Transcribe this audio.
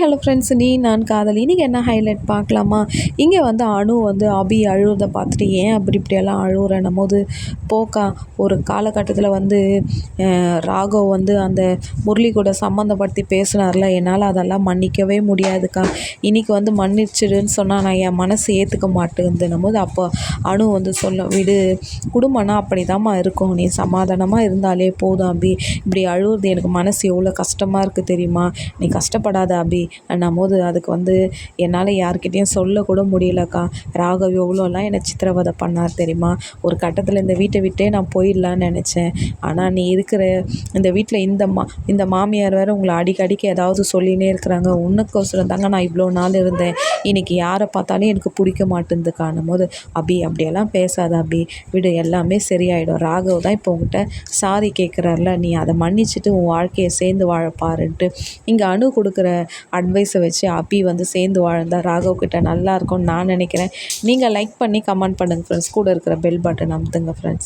Hello friends நீ நான் காதலி. இன்றைக்கி என்ன ஹைலைட் பார்க்கலாமா? இங்கே வந்து அணு வந்து அபி அழுகிறத பார்த்துட்டு ஏன் அப்படி இப்படியெல்லாம் அழுகுறன்னும் போது போக்கா ஒரு காலகட்டத்தில் வந்து ராகவ் வந்து அந்த முரளி கூட சம்மந்தப்படுத்தி பேசினார்ல. என்னால் அதெல்லாம் மன்னிக்கவே முடியாதுக்கா. இன்றைக்கி வந்து மன்னிச்சிடுன்னு சொன்னால் நான் என் மனசு ஏற்றுக்க மாட்டேங்குதுன்னும் போது அப்போ அணு வந்து சொல்ல விடு குடும்பம்னா அப்படி தாம்மா இருக்கும். நீ சமாதானமாக இருந்தாலே போதும் அபி. இப்படி அழுகுறது எனக்கு மனசு எவ்வளோ கஷ்டமாக இருக்குது தெரியுமா? நீ கஷ்டப்படாத அபி. போது அதுக்கு வந்து என்னால் யார்கிட்டேயும் சொல்லக்கூட முடியலக்கா. ராகவ் எவ்வளோலாம் என்னை சித்திரவதை பண்ணார் தெரியுமா? ஒரு கட்டத்தில் இந்த வீட்டை விட்டே நான் போயிடலான்னு நினச்சேன். ஆனால் நீ இருக்கிற இந்த வீட்டில் இந்த மா இந்த மாமியார் வேறு உங்களை அடிக்கடிக்கு ஏதாவது சொல்லினே இருக்கிறாங்க. உனக்கோசரம் தாங்க நான் இவ்வளோ நாள் இருந்தேன். இன்றைக்கி யாரை பார்த்தாலும் எனக்கு பிடிக்க மாட்டேங்குதுக்கானும் போது அபி அப்படியெல்லாம் பேசாத அபி. விடு எல்லாமே சரியாயிடும். ராகவ் தான் இப்போ உங்ககிட்ட சாரி கேட்குறாருல நீ அதை மன்னிச்சுட்டு உன் வாழ்க்கையை சேர்ந்து வாழப்பாருன்ட்டு இங்கே அணு கொடுக்குற அட்வைஸை வச்சு அபி வந்து சேர்ந்து வாழ்ந்தா ராகவ் கிட்ட நல்லா இருக்கும்னு நான் நினைக்கிறேன். நீங்கள் லைக் பண்ணி கமெண்ட் பண்ணுங்கள் ஃப்ரெண்ட்ஸ் கூட இருக்கிற பெல் பட்டன் அமுத்துங்க ஃப்ரெண்ட்ஸ்